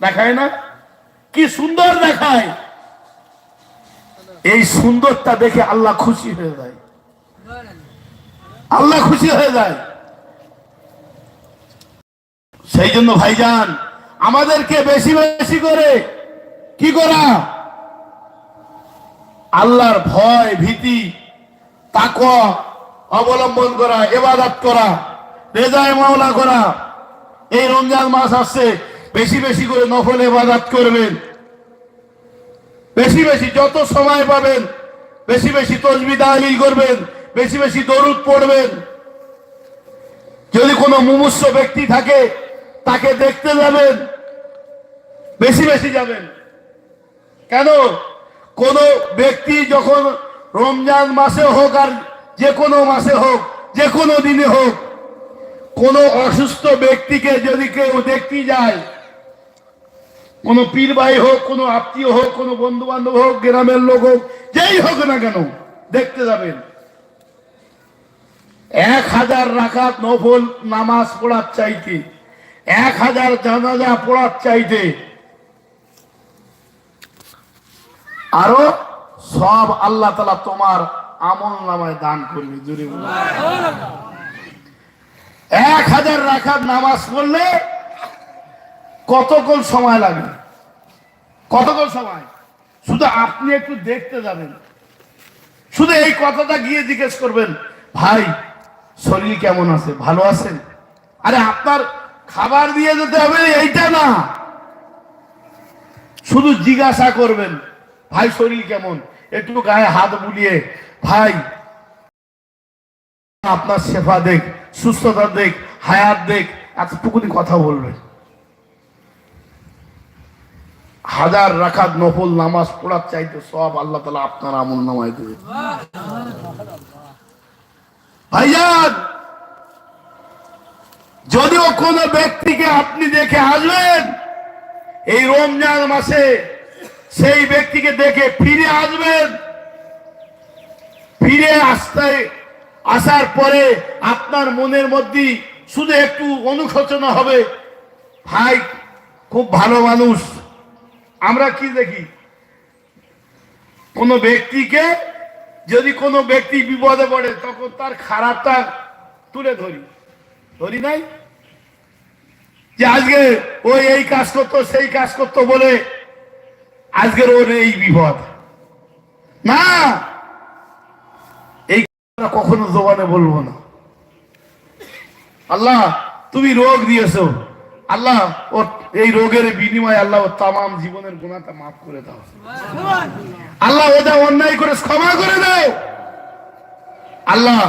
দেখায় না? কি সুন্দর দেখায়। এই সুন্দরটা দেখে আল্লাহ খুশি হয়ে যায়। আল্লাহ খুশি হয়ে যায়। সেই জন্য ভাইজান, আমাদেরকে বেশি বেশি করে কি করা? আল্লাহর ভয়, ভীতি তাক অবলম্বন করা এবাদত করা, রেজায় মাওলা করা। এই রমজান মাস আসছে। বেশি বেশি করে নফল এবাদত করবেন। বেশি বেশি যত সময় পাবেন, বেশি বেশি তসবি তাহলিল করবেন, বেশি বেশি দরুদ পড়বেন। যদি কোনো মুমূর্ষ ব্যক্তি থাকে, তাকে দেখতে যাবেন, বেশি বেশি যাবেন। কেন? কোন ব্যক্তি যখন রমজান মাসে হোক আর যে কোনো মাসে হোক, যে কোনো দিনে হোক, কোন অসুস্থ ব্যক্তিকে যদি কেউ দেখতে যায় কোনো পীর ভাই হোক, কোনো আত্মীয় হোক, কোনো বন্ধু বান্ধব হোক, গ্রামের লোক হোক, যেই হোক না কেন, দেখতে যাবেন এক হাজার রাখাত নফল নামাজ পড়ার চাইতে, এক হাজার জানাজা পড়ার চাইতে আরও সব আল্লাহ তালা তোমার আমল নামায় দান করবে জুড়ে। এক হাজার রাখার নামাজ পড়লে কতক্ষণ সময় লাগে কতক্ষণ সময়? শুধু আপনি একটু দেখতে যাবেন। শুধু এই কথাটা গিয়ে জিজ্ঞেস করবেন, ভাই, শরীর কেমন আছে? ভালো আছেন? আরে, আপনার খাবার দিয়ে যেতে হবে এইটা না। শুধু জিজ্ঞাসা করবেন, ভাই, শরীর কেমন? একটু গায়ে হাত বুলিয়ে, ভাই, আপনার সেফা দেখ, সুস্থতা দেখ, হায়াত দেখ। এতটুকুনি কথা বলবেন। হাজার রাখাত নফল নামাজ পড়ার চাইতে সব আল্লাহ তালা আপনার আমল নামায় দেবে। ভাইজান, যদিও কোনো ব্যক্তিকে আপনি দেখে আসবেন এই রমজান মাসে সেই ব্যক্তিকে দেখে ফিরে আসবেন, ফিরে আসতে আসার পরে আপনার মনের মধ্যে শুধু একটু অনুশোচনা হবে, ভাই, খুব ভালো মানুষ। আমরা কি দেখি? কোন ব্যক্তিকে যদি কোনো ব্যক্তি বিপদে পড়ে, তখন তার খারাপটা তুলে ধরি। ধরি নাই? যে আজকে ও এই কাজ করতো, সেই কাজ করতো বলে আজকের ওর এই বিপদ। না! এই কখনো জবানে বলব না। আল্লাহ, তুমি রোগ দিয়েছ। আল্লাহ ও এই রোগের বিনিময়ে আল্লাহ ওর তাম জীবনের গুণাটা মাফ করে দাও। আল্লাহ ওটা অন্যায় করে ক্ষমা করে দাও। আল্লাহ,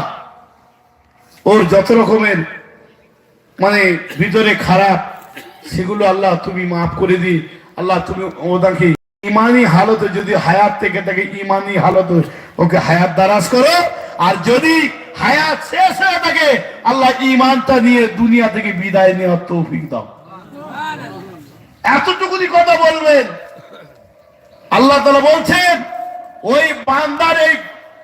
ওর যত রকমের মানে ভিতরে খারাপ, সেগুলো আল্লাহ তুমি মাফ করে দি আল্লাহ তুমি ওদাকে ইমানি হালতে যদি হায়াত থেকে তাকে ইমানি হালত ওকে হায়াত দারাজ করো। আর যদি হায়াত শেষ হয়ে থাকে। আল্লাহ ইমানটা নিয়ে দুনিয়া থেকে বিদায় নেওয়ার তৌফিক দাও। এতটুকুনি কথা বলবেন। আল্লাহ তালা বলছেন, ওই বান্দার এই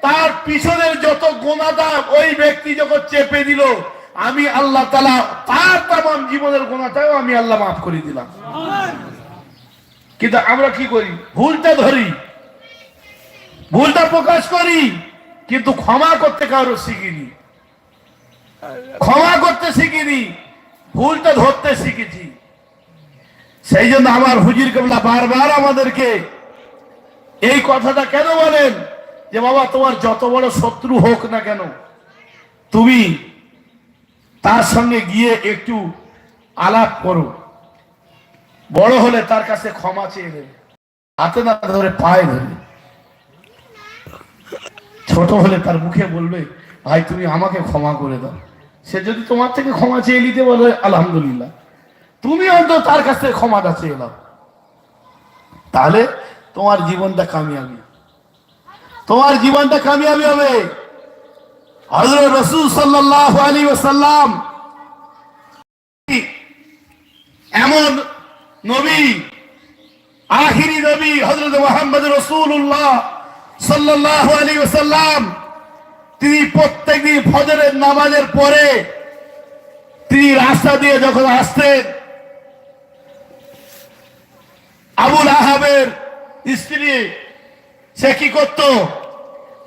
তার পিছনের যত গোনাটা ওই ব্যক্তি যখন চেপে দিল, আমি আল্লাহ তালা তার তাম জীবনের গোনাটাও আমি আল্লাহ মাফ করে দিলাম। কিন্তু আমরা কি করি? ভুলটা ধরি। ভুলটা প্রকাশ করি। কিন্তু ক্ষমা করতে কারও শিখিনি। ক্ষমা করতে শিখিনি, ভুলটা ধরতে শিখেছি। সেই জন্য আমার হুজির কমলা বারবার আমাদেরকে এই কথাটা কেন বলেন? যে বাবা, তোমার যত বড় শত্রু হোক না কেন, তুমি তার সঙ্গে গিয়ে একটু আলাপ করো। বড় হলে তার কাছে ক্ষমা চেয়ে নেবে। হাতে না ধরে পায়ে ধরে। ছোট হলে তার মুখে বলবে, ভাই, তুমি আমাকে ক্ষমা করে দাও। সে যদি তোমার থেকে ক্ষমা চেয়ে নিতে বলে, আলহামদুলিল্লাহ। তুমি অন্তত তার কাছ থেকে ক্ষমাটা চেয়ে নাও। তাহলে তোমার জীবনটা কামিয়াবি। তোমার জীবনটা কামিয়াবি হবে। হজরত রসুল সাল্লাহ আলী ওসাল্লাম এমন নবী, আখিরি নবী হজরত মোহাম্মদ রসুল্লাহ সাল্লাহ তিনি প্রত্যেকদিন ফজরের নামাজের পরে তিনি রাস্তা দিয়ে যখন আসতেন, আবুল আহাবের স্ত্রী, সে কি করত?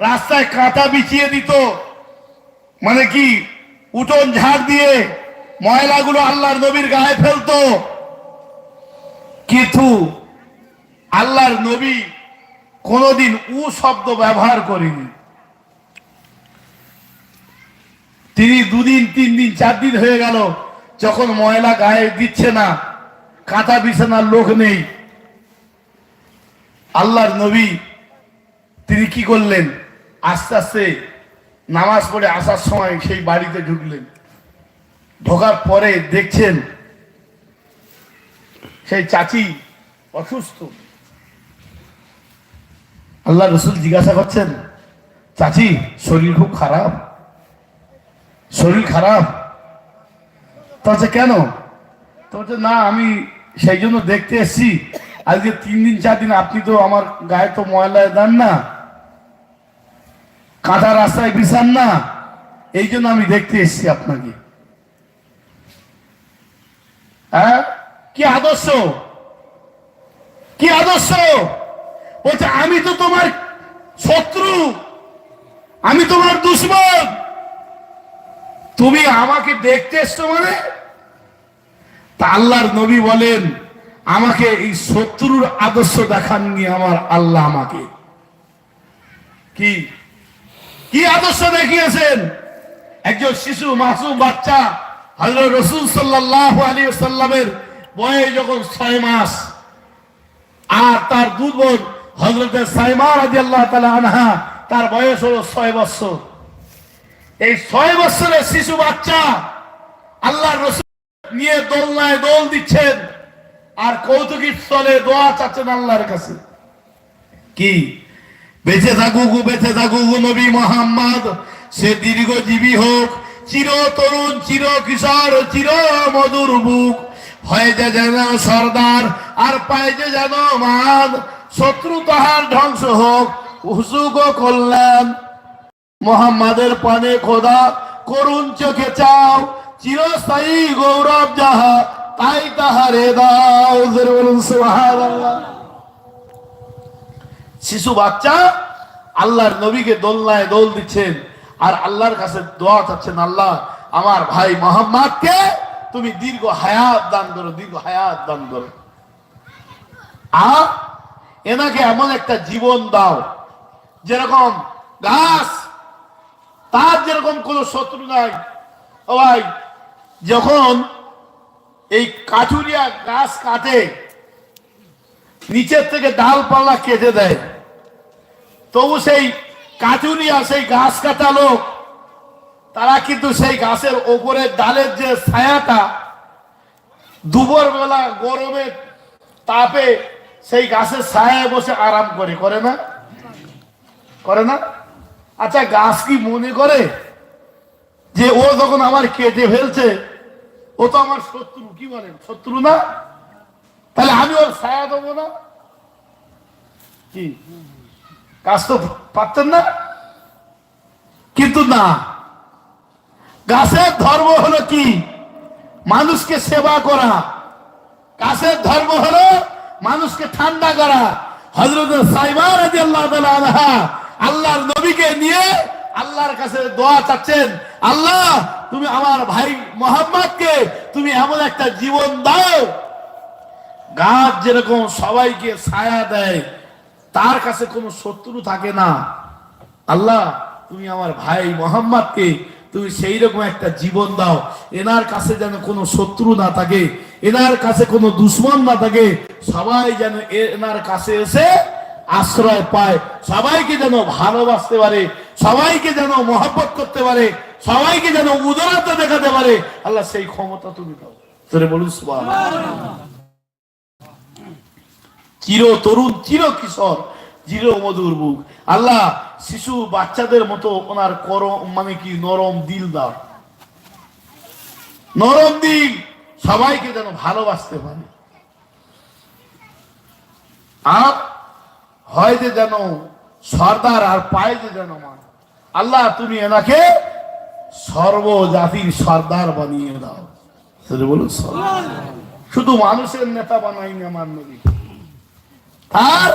রাস্তায় কাঁটা বিছিয়ে দিত মানে কি, উঠোন ঝাড় দিয়ে ময়লাগুলো আল্লাহর নবীর গায়ে ফেলতো। কিন্তু আল্লাহর নবী কোনোদিন উ শব্দ ব্যবহার করিনি। তিনি দুদিন, তিন দিন, চার দিন হয়ে গেল, যখন ময়লা গায়ে দিচ্ছে না, কাঁথা বিছানার লোক নেই। আল্লাহর নবী, তিনি কি করলেন? আস্তে আস্তে নামাজ পড়ে আসার সময় সেই বাড়িতে ঢুকলেন। ঢোকার পরে দেখছেন, সেই চাচি অসুস্থ। আল্লাহ রসুল জিজ্ঞাসা করছেন, চাচি, শরীর খুব খারাপ? শরীর খারাপ? তা হচ্ছে কেন? তো না, আমি সেই জন্য দেখতে এসেছি। আজকে তিন দিন, চার দিন আপনি তো আমার গায়ে তো ময়লায় দেন না। কাঁটা রাস্তায় বিছান না। এই জন্য আমি দেখতে এসেছি আপনাকে। হ্যাঁ? কি আদর্শ? কি আদর্শ? বলছে, আমি তো তোমার শত্রু, আমি তোমার দুশ্মন। তুমি আমাকে দেখতে এসছো মানে? তা আল্লাহর নবী বলেন, আমাকে এই শত্রুর আদর্শ দেখাননি আমার আল্লাহ আমাকে। কি? কি আদর্শ দেখিয়েছেন? একজন শিশু, মাসুম বাচ্চা হজরত রসুল সাল্লাহ আলী সাল্লামের বয়স যখন ছয় মাস, আর তার দুধ বোন হজরত সাইমা রাজি আল্লাহ আনহা, তার বয়স হলো ছয় বছর। এই ছয় বছরের শিশু বাচ্চা আল্লাহ নিয়ে দোলনায় দোল দিচ্ছেন, আর কৌতুকির স্থলে দোয়া চাচ্ছেন আল্লাহর কাছে। কি? বেঁচে থাকুক বেঁচে থাকুক নবী মোহাম্মদ, সে দীর্ঘজীবী হোক, চির তরুণ, চির কিশোর, চির মধুর বুক। হয় যে যেন সর্দার, আর পায় যে যেন মান শত্রু তাহার ধ্বংস হোক হুসুক কল্যাণ। মোহাম্মদের পানে খোদা, করুণ চোখে চাও, চিরস্থায়ী গৌরব যাহা, তাই তাহারে দাও শিশু বাচ্চা, আল্লাহর নবীকে দোলনায় দোল দিচ্ছেন, আর আল্লাহর কাছে দোয়া চাচ্ছেন, আল্লাহ, আমার ভাই মোহাম্মদকে তুমি দীর্ঘ হায়াত দান করো, দীর্ঘ হায়াত দান করো। আর এনাকে এমন একটা জীবন দাও, যেরকম গাছ তার যেরকম কোনো শত্রু নাই। ভাই, যখন এই কাঠুরিয়া গাছ কাটে, নিচের থেকে ডালপালা কেটে দেয়, তবু সেই কাঠুরিয়া সেই গাছ কাটা লোক, তারা কিন্তু সেই গাছের ওপরে ডালের যে ছায়াটা দুপুর বেলা গরমে তাপে সেই গাছের ছায়ায় বসে আরাম করে করে না? করে না? আচ্ছা গাছ কি মনে করে যে ও যখন আমার কেটে ফেলছে, ও তো আমার শত্রু, কি বলেন, শত্রু না? তাহলে আমি ওর ছায়া দেবো না? কি? গাছ তো পারতেন না? কিন্তু না। গাছের ধর্ম হলো কি? মানুষকে সেবা করা। গাছের ধর্ম হলো মানুষকে ঠান্ডা করা। হজরত সাইবার আল্লাহর নবীকে নিয়ে আল্লাহর কাছে দোয়া চাচ্ছেন, আল্লাহ, তুমি আমার ভাই মোহাম্মদকে তুমি এমন একটা জীবন দাও। গাছ যেরকম সবাইকে ছায়া দেয়, তার কাছে কোনো শত্রু থাকে না। আল্লাহ, তুমি আমার ভাই মোহাম্মদকে তুমি সেই রকম একটা জীবন দাও। এনার কাছে যেন কোনো শত্রু না থাকে, এনার কাছে কোনো দুশ্মন না থাকে, সবাই যেন এনার কাছে এসে আশ্রয় পায়। সবাইকে যেন ভালোবাসতে পারে, সবাইকে যেন মহব্বত করতে পারে, সবাইকে যেন উদারতা দেখাতে পারে। আল্লাহ সেই ক্ষমতা তুমি দাও। তোরে বলুন চির তরুণ, চির কিশোর চির মধুর বুক। আল্লাহ শিশু বাচ্চাদের মতো ওনার কর মানে কি, নরম দিল দাও নরম দিল সবাইকে যেন ভালোবাসতে পারে। আর হয় যে যেন সর্দার আর পায় যে যেন মান। আল্লাহ, তুমি এনাকে সর্বজাতির সর্দার বানিয়ে দাও। বলুন শুধু মানুষের নেতা বানাইনি আমার নবী। আর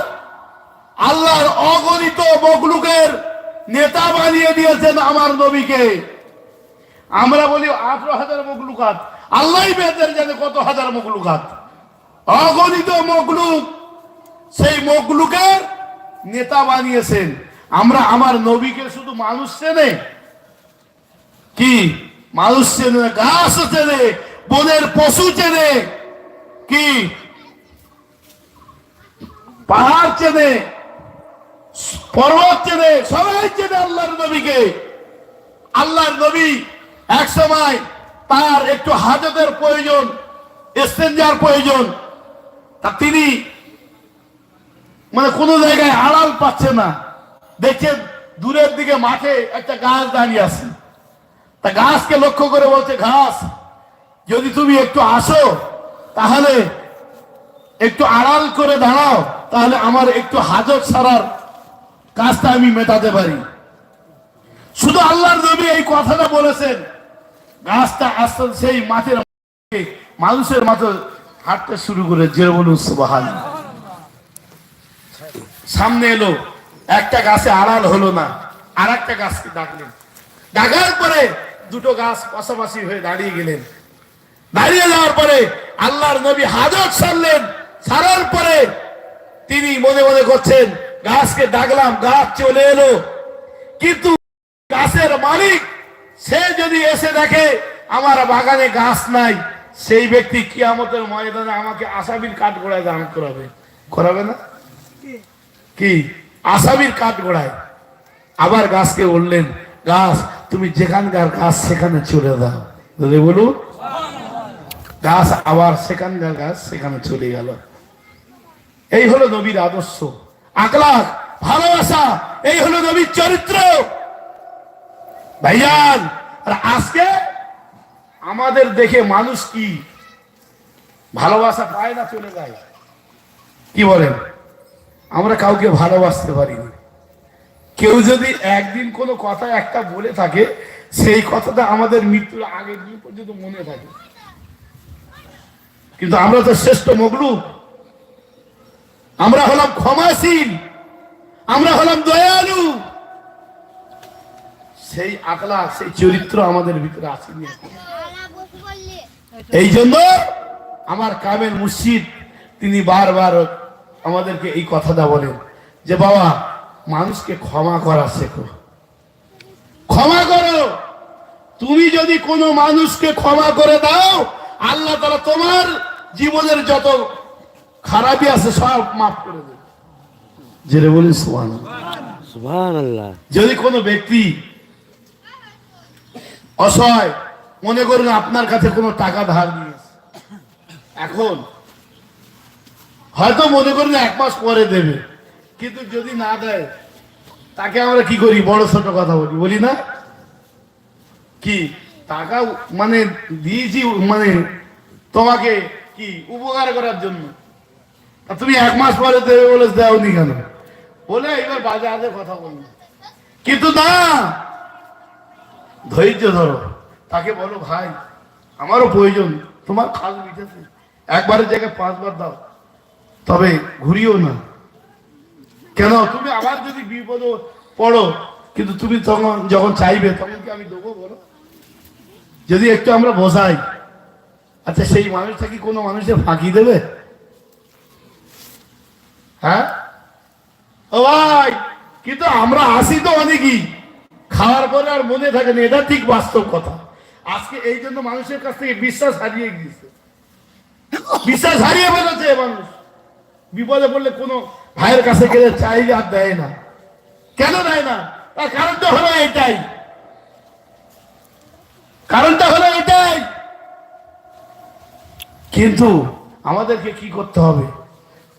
আল্লাহর অগণিত মকলুকের নেতা বানিয়ে দিয়েছেন আমার নবীকে। আমরা বলি আঠারো হাজার মকলুকাত আল্লাহ বেদের জানে কত হাজার মকলুকাত অগণিত মকলুক সেই মকলুকের নেতা বানিয়েছেন। আমরা আমার নবীকে শুধু মানুষ চেনে। কি? মানুষ চেনে, গাছ চেনে, বনের পশু চেনে। কি? পাহাড় চেনে। পর্বত সবাই আল্লাহর নবীকে। আল্লাহর নবী এক সময় তার একটু হাজতের প্রয়োজন এক্সচেঞ্জার প্রয়োজন। তা তিনি মানে কোনো জায়গায় আড়াল পাচ্ছে না। দেখছেন দূরের দিকে মাঠে একটা গাছ দাঁড়িয়ে আছে। তা গাছকে লক্ষ্য করে বলছে ঘাস যদি তুমি একটু আসো, তাহলে একটু আড়াল করে দাঁড়াও, তাহলে আমার একটু হাজত সারার কাজটা আমি মেটাতে পারি। শুধু আল্লাহর নবী এই কথাটা বলেছেন। গাছটা আস্তে সেই মাঠের মানুষের মাথে হাঁটতে শুরু করে যে বলুন সামনে এলো, একটা গাছে আড়াল হলো না আর একটা গাছকে ডাকলেন। ডাকার পরে দুটো গাছ পাশাপাশি হয়ে দাঁড়িয়ে গেলেন। দাঁড়িয়ে যাওয়ার পরে আল্লাহর নবী হাজত সারলেন। সারার পরে তিনি মনে মনে করছেন গাছকে ডাকলাম গাছ চলে এলো। কিন্তু গাছের মালিক সে যদি এসে দেখে আমার বাগানে গাছ নাই সেই ব্যক্তি কিয়ামতের ময়দানে আমাকে আসামির কাঠ গোড়ায় দান করাবে। করাবে না? কি? আসামির কাঠ গোড়ায়। আবার গাছকে বললেন গাছ তুমি যেখানকার গাছ সেখানে চলে দাও বলুন গাছ আবার সেখানকার গাছ সেখানে চলে গেল। এই হলো নবীর আদর্শ। আকলাক ভালোবাসা, এই হলো নবীর চরিত্র। ভাইজান আর আজকে আমাদের দেখে মানুষ কি? ভালোবাসা পায় না চলে যায়? কি বলেন? আমরা কাউকে ভালোবাসতে পারি না কেউ যদি একদিন কোনো কথা একটা বলে থাকে, সেই কথাটা আমাদের মৃত্যুর আগের দিন পর্যন্ত মনে থাকে। কিন্তু আমরা তো শ্রেষ্ঠ মগলু আমরা হলাম ক্ষমাশীল আমরা হলাম দয়ালু। সেই আকলা সেই চরিত্র আমাদের ভিতরে আসেনি। এই জন্য আমার কামের মুর্শিদ, তিনি বারবার আমাদেরকে এই কথাটা বলেন যে, বাবা, মানুষকে ক্ষমা করা শেখো। ক্ষমা করো। তুমি যদি কোনো মানুষকে ক্ষমা করে দাও, আল্লাহ তারা তোমার জীবনের যত খারাপই আছে সব মাফ করে দেবে। জেরে বলি সুবহান সুবহান আল্লাহ যদি কোনো ব্যক্তি অসহায় মনে করুন আপনার কাছে কোনো টাকা ধার নিয়েছে এখন হয়তো মনে করুন এক মাস পরে দেবে কিন্তু যদি না দেয় তাকে আমরা কি করি? বড় ছোট কথা বলি বলি না? কি? টাকা মানে দিয়েছি মানে তোমাকে কি উপকার করার জন্য? তুমি এক মাস পরে দেবে বলে দেওনি কেন? বলে এবার বাজে কথা বলবে। কিন্তু না, ধৈর্য ধরো। তাকে বলো, ভাই, আমারও প্রয়োজন। তোমার খাল মিটেছে। একবারের জায়গায় পাঁচবার দাও। তবে ঘুরিও না। কেন? তুমি আবার যদি বিপদ পড়ো, কিন্তু তুমি তখন যখন চাইবে, তখন কি আমি দেবো বলো? যদি একটু আমরা বসাই আচ্ছা সেই মানুষটা কি কোনো মানুষের ফাঁকি দেবে? হ্যাঁ? ভাই, কিন্তু আমরা আসি তো অনেকই। খাওয়ার পরে আর মনে থাকে না, এটা ঠিক বাস্তব কথা। আজকে এই জন্য মানুষের কাছ থেকে বিশ্বাস হারিয়ে গিয়েছে। বিশ্বাস হারিয়ে ফেলেছে মানুষ। বিপদে পড়লে কোনো ভাইয়ের কাছে গেলে চাই আর দেয় না। কেন দেয় না? তার কারণটা হলো এটাই। কারণটা হলো এটাই। কিন্তু আমাদেরকে কি করতে হবে?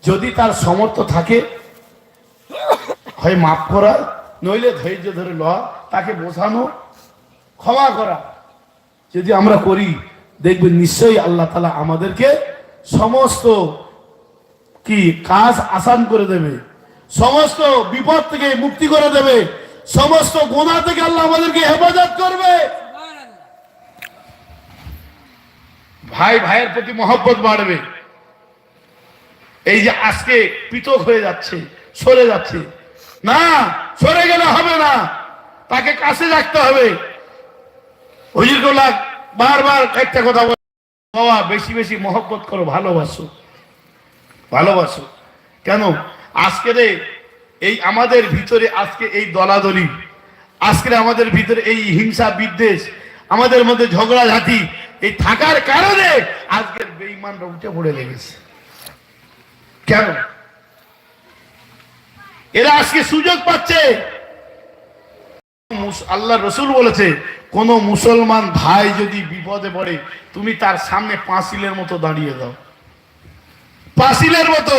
যদি তার সমর্থ থাকে, হয় মাফ করা, নইলে ধৈর্য ধরে লওয়া, তাকে বোঝানো, ক্ষমা করা। যদি আমরা করি, দেখবেন নিশ্চয়ই আল্লাহ তালা আমাদেরকে সমস্ত কি কাজ আসান করে দেবে, সমস্ত বিপদ থেকে মুক্তি করে দেবে, সমস্ত গোনা থেকে আল্লাহ আমাদেরকে হেফাজত করবে। ভাই, ভাইয়ের প্রতি মহব্বত বাড়বে। এই যে আজকে পৃথক হয়ে যাচ্ছে, সরে যাচ্ছে। না, সরে গেলে হবে না। তাকে কাছে রাখতে হবে। হুজুর গোলা বারবার একটা কথা বাবা, বেশি বেশি মহব্বত করো, ভালোবাসো। ভালোবাসো। কেন? আজকে রে, এই আমাদের ভিতরে আজকে এই দলাদলি, আজকে আমাদের ভিতরে এই হিংসা বিদ্বেষ, আমাদের মধ্যে ঝগড়াঝাটি এই থাকার কারণে আজকের বেঈমানরা উঠে পড়ে লেগেছে। কেন এরা আজকে সুযোগ পাচ্ছে। আল্লাহ রসুল বলেছে, কোন মুসলমান ভাই যদি বিপদে পড়ে, তুমি তার সামনে পাঁচিলের মতো দাঁড়িয়ে দাও। পাঁচিলের মতো।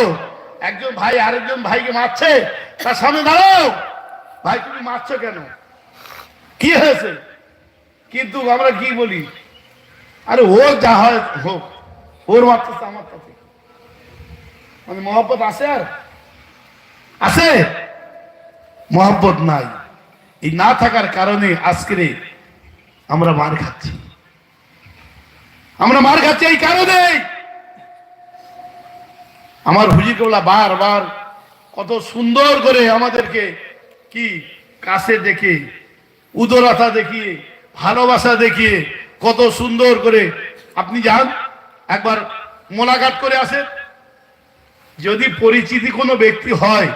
একজন ভাই আরেকজন ভাইকে মারছে, তার সামনে দাঁড়াও। ভাই, তুমি মারছো কেন? কি হয়েছে? কিন্তু আমরা কি বলি? আরে ও যা হয় হোক, ওর মারতেছে আমার কাছে। মানে মহব্বত আছে আর? আছে? মহব্বত নাই। এই না থাকার কারণে আজকের আমরা মার খাচ্ছি। আমরা মার খাচ্ছি এই কারণে। আমার হুজিকওয়ালা বারবার কত সুন্দর করে আমাদেরকে কি কাছে দেখে, উদরতা দেখিয়ে, ভালোবাসা দেখিয়ে কত সুন্দর করে, আপনি যান, একবার মোলাকাত করে আসেন। যদি পরিচিতি কোনো ব্যক্তি হয়,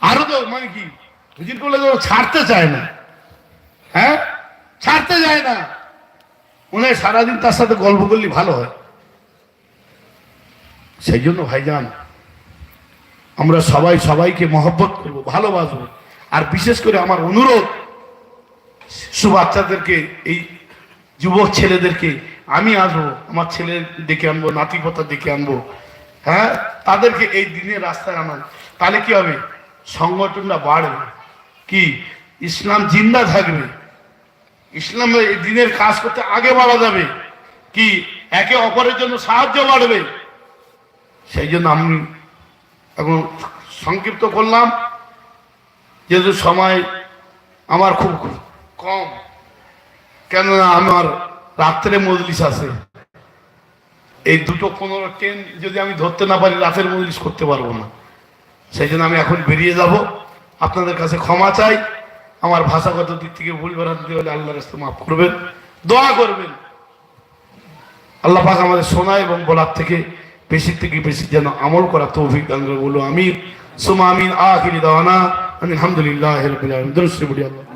আরও তো মানে কি, হুজির করলে তো ছাড়তে চায় না। হ্যাঁ? ছাড়তে যায় না। মনে হয় সারাদিন তার সাথে গল্প করলে ভালো হয়। সেই জন্য ভাইজান, আমরা সবাই সবাইকে মহব্বত করব, ভালোবাসবো। আর বিশেষ করে আমার অনুরোধ শিশু বাচ্চাদেরকে এই যুবক ছেলেদেরকে, আমি আসব, আমার ছেলে ডেকে আনব, নাতিপতা ডেকে আনব। হ্যাঁ? তাদেরকে এই দিনের রাস্তায় আনান তাহলে কি হবে? সংগঠনটা বাড়বে। কি? ইসলাম জিন্দা থাকবে। ইসলাম দিনের কাজ করতে আগে বাড়া যাবে। কি? একে অপরের জন্য সাহায্য বাড়বে। সেই জন্য আমি এখন সংক্ষিপ্ত করলাম। যেহেতু সময় আমার খুব কম। কেননা আমার রাত্রে মজলিস আছে। এই দুটো পনেরো ট্রেন যদি আমি ধরতে না পারি, রাতের মজলিস করতে পারব না। সেই জন্য আমি এখন বেরিয়ে যাব। আপনাদের কাছে ক্ষমা চাই। আমার ভাষাগত দিক থেকে ভুল ভ্রান্তি হলে আল্লাহ রাস্তা মাফ করবেন। দোয়া করবেন। আল্লাহ পাক আমাদের শোনা এবং বলার থেকে বেশি থেকে বেশি যেন আমল করা দান করে বলো আমি সুমা আমিন, আখিরি দাওয়ানা। আলহামদুলিল্লাহ রবিল আলম আল্লাহ।